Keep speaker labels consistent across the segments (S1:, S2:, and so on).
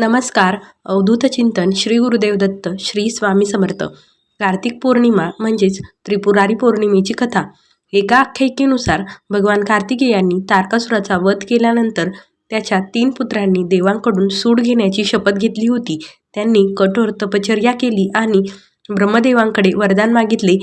S1: नमस्कार. अवधूत चिंतन श्री गुरुदेव दत्त श्री स्वामी समर्थ. कार्तिक पौर्णिमा म्हणजेच त्रिपुरारी पौर्णिमेची कथा. एका आख्यायिकेनुसार भगवान कार्तिकेयांनी तारकासुराचा वध केल्यानंतर त्याच्या तीन पुत्रांनी देवांकडून सूड घेण्याची शपथ घेतली होती. त्यांनी कठोर तपचर्या केली आणि ब्रह्मदेवांकडे वरदान मागितले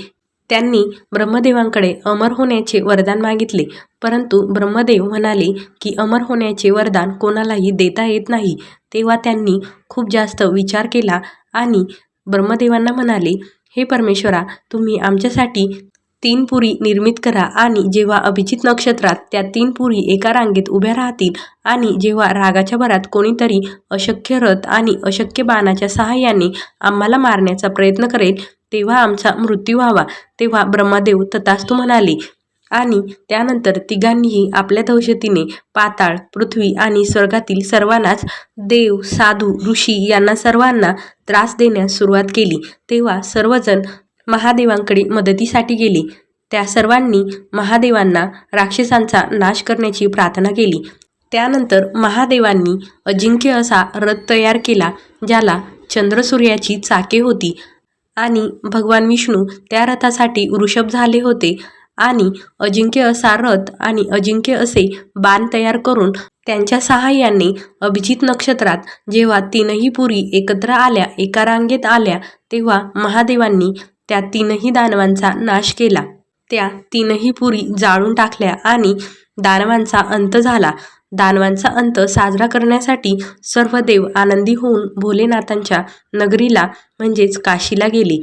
S1: त्यांनी ब्रह्मदेवांकडे अमर होण्याचे वरदान मागितले. परंतु ब्रह्मदेव म्हणाले की अमर होण्याचे वरदान कोणालाही देता येत नाही. तेव्हा त्यांनी खूप जास्त विचार केला आणि ब्रह्मदेवांना म्हणाले हे परमेश्वरा तुम्ही आमच्यासाठी तीन पुरी निर्मित करा आणि जेव्हा अभिजित नक्षत्रात त्या तीन पुरी एका रांगेत उभ्या राहतील आणि जेव्हा रागाच्या भरात कोणीतरी अशक्य रथ आणि अशक्य बाणाच्या सहाय्याने आम्हाला मारण्याचा प्रयत्न करेल तेव्हा आमचा मृत्यू व्हावा तेव्हा ब्रह्मदेव तथास्तु म्हणाले. आणि त्यानंतर तिघांनीही आपल्या दहशतीने पाताळ पृथ्वी आणि स्वर्गातील सर्वांनाच देव साधू ऋषी यांना सर्वांना त्रास देण्यास सुरुवात केली. तेव्हा सर्वजण महादेवांकडे मदतीसाठी गेले. त्या सर्वांनी महादेवांना राक्षसांचा नाश करण्याची प्रार्थना केली. त्यानंतर महादेवांनी अजिंक्य असा रथ तयार केला ज्याला चंद्रसूर्याची चाके होती. आणि भगवान विष्णू त्या रथासाठी वृषभ झाले होते. आणि अजिंक्य असा रथ आणि अजिंक्य असे बाण तयार करून त्यांच्या सहाय्याने अभिजित नक्षत्रात जेव्हा तीनही पुरी एकत्र आल्या एका रांगेत आल्या तेव्हा महादेवांनी त्या तीनही दानवांचा नाश केला. त्या तीनही पुरी जाळून टाकल्या आणि दानवांचा अंत झाला. दानवांचा अंत साजरा करण्यासाठी सर्व देव आनंदी होऊन भोलेनाथांच्या नगरीला म्हणजेच काशीला गेले.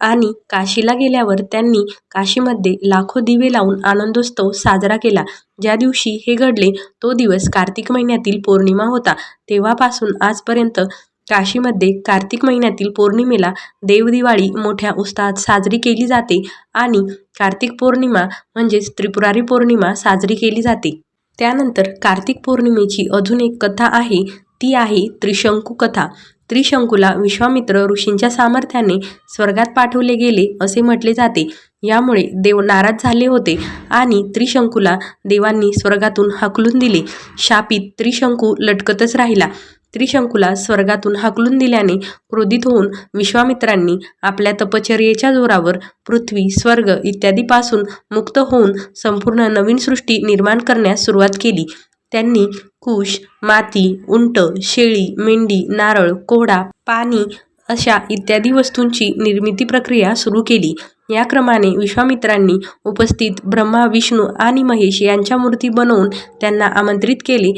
S1: आणि काशीला गेल्यावर त्यांनी काशीमध्ये लाखो दिवे लावून आनंदोत्सव साजरा केला. ज्या दिवशी हे घडले तो दिवस कार्तिक महिन्यातील पौर्णिमा होता. तेव्हापासून आजपर्यंत काशीमध्ये कार्तिक महिन्यातील पौर्णिमेला देवदिवाळी मोठ्या उत्साहात साजरी केली जाते आणि कार्तिक पौर्णिमा म्हणजेच त्रिपुरारी पौर्णिमा साजरी केली जाते. त्यानंतर कार्तिक पौर्णिमेची अजून एक कथा आहे ती आहे त्रिशंकू कथा. त्रिशंकूला विश्वामित्र ऋषींच्या सामर्थ्याने स्वर्गात पाठवले गेले असे म्हटले जाते. यामुळे देव नाराज झाले होते आणि त्रिशंकूला देवांनी स्वर्गातून हकलून दिले. शापित त्रिशंकू लटकतच राहिला. त्रिशंकूला स्वर्गातून हाकलून दिल्याने क्रोधित होऊन विश्वामित्रांनी आपल्या तपचर्येच्या जोरावर पृथ्वी स्वर्ग इत्यादीपासून मुक्त होऊन संपूर्ण नवीन सृष्टी निर्माण करण्यास सुरुवात केली. त्यांनी कुश माती उंट शेळी मेंढी नारळ कोहडा पाणी अशा इत्यादी वस्तूंची निर्मिती प्रक्रिया सुरू केली. या क्रमाने विश्वामित्रांनी उपस्थित ब्रह्मा विष्णू आणि महेश यांच्या मूर्ती बनवून त्यांना आमंत्रित केले.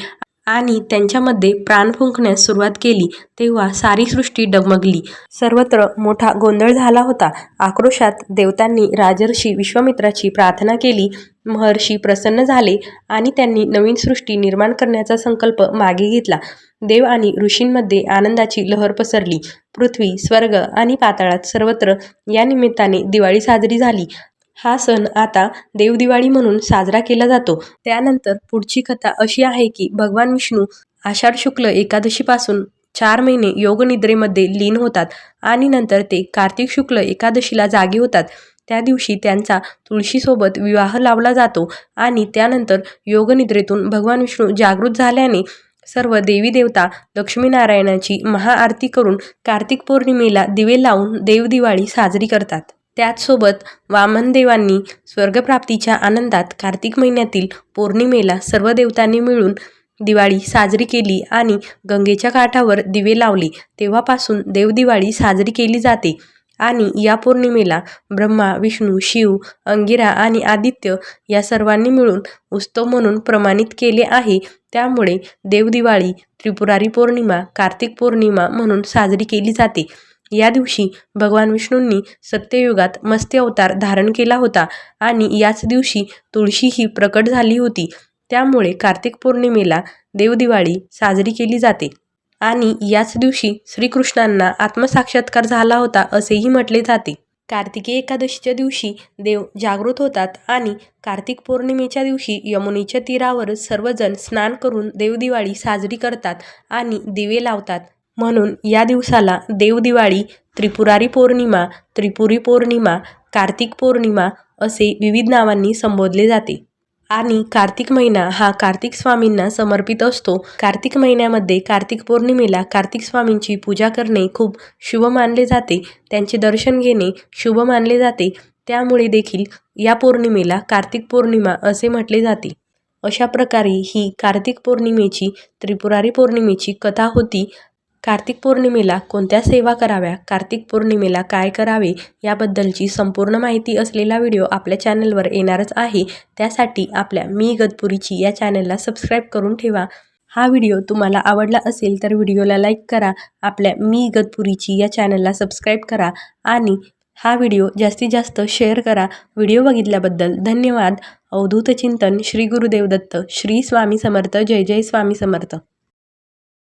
S1: आणि त्यांच्यामध्ये प्राण फुंकण्यास सुरुवात केली तेव्हा सारी सृष्टी डगमगली. सर्वत्र मोठा गोंधळ झाला होता. आक्रोशात देवतांनी राजर्षी विश्वामित्राची प्रार्थना केली. महर्षी प्रसन्न झाले आणि त्यांनी नवीन सृष्टी निर्माण करण्याचा संकल्प मागे घेतला. देव आणि ऋषींमध्ये आनंदाची लहर पसरली. पृथ्वी स्वर्ग आणि पाताळात सर्वत्र या निमित्ताने दिवाळी साजरी झाली. हा सण आता देवदिवाळी म्हणून साजरा केला जातो. त्यानंतर पुढची कथा अशी आहे की भगवान विष्णू आषाढ शुक्ल एकादशीपासून चार महिने योगनिद्रेमध्ये लीन होतात आणि नंतर ते कार्तिक शुक्ल एकादशीला जागे होतात. त्या दिवशी त्यांचा तुळशीसोबत विवाह लावला जातो आणि त्यानंतर योगनिद्रेतून भगवान विष्णू जागृत झाल्याने सर्व देवी देवता लक्ष्मीनारायणाची महाआरती करून कार्तिक पौर्णिमेला दिवे लावून देवदिवाळी साजरी करतात. त्याचसोबत वामनदेवांनी स्वर्गप्राप्तीच्या आनंदात कार्तिक महिन्यातील पौर्णिमेला सर्व देवतांनी मिळून दिवाळी साजरी केली आणि गंगेच्या काठावर दिवे लावले. तेव्हापासून देवदिवाळी साजरी केली जाते आणि या पौर्णिमेला ब्रह्मा विष्णू शिव अंगिरा आणि आदित्य या सर्वांनी मिळून उत्सव म्हणून प्रमाणित केले आहे. त्यामुळे देवदिवाळी त्रिपुरारी पौर्णिमा कार्तिक पौर्णिमा म्हणून साजरी केली जाते. या दिवशी भगवान विष्णूंनी सत्ययुगात मत्स्य अवतार धारण केला होता आणि याच दिवशी तुळशी ही प्रकट झाली होती. त्यामुळे कार्तिक पौर्णिमेला देवदिवाळी साजरी केली जाते आणि याच दिवशी श्रीकृष्णांना आत्मसाक्षात्कार झाला होता असेही म्हटले जाते. कार्तिकी एकादशीच्या दिवशी देव जागृत होतात आणि कार्तिक पौर्णिमेच्या दिवशी यमुनेच्या तीरावर सर्वजण स्नान करून देवदिवाळी साजरी करतात आणि दिवे लावतात. म्हणून या दिवसाला देवदिवाळी त्रिपुरारी पौर्णिमा त्रिपुरी पौर्णिमा कार्तिक पौर्णिमा असे विविध नावांनी संबोधले जाते. आणि कार्तिक महिना हा कार्तिक स्वामींना समर्पित असतो. कार्तिक महिन्यामध्ये कार्तिक पौर्णिमेला कार्तिक स्वामींची पूजा करणे खूप शुभ मानले जाते. त्यांचे दर्शन घेणे शुभ मानले जाते. त्यामुळे देखील या पौर्णिमेला कार्तिक पौर्णिमा असे म्हटले जाते. अशा प्रकारे ही कार्तिक पौर्णिमेची त्रिपुरारी पौर्णिमेची कथा होती. कार्तिक पौर्णिमेला कोणत्या सेवा कराव्या? कार्तिक पौर्णिमेला काय करावे? याबद्दलची संपूर्ण माहिती असलेला व्हिडिओ आपल्या चॅनलवर येणारच आहे. त्यासाठी आपल्या मी गदपुरीची या चॅनलला सबस्क्राईब करून ठेवा. हा व्हिडिओ तुम्हाला आवडला असेल तर व्हिडिओला लाईक करा. आपल्या मी गदपुरीची या चॅनलला सबस्क्राईब करा आणि हा व्हिडिओ जास्तीत जास्त शेअर करा. व्हिडिओ बघितल्याबद्दल धन्यवाद. अवधूत चिंतन श्री गुरुदेव दत्त श्री स्वामी समर्थ. जय जय स्वामी समर्थ.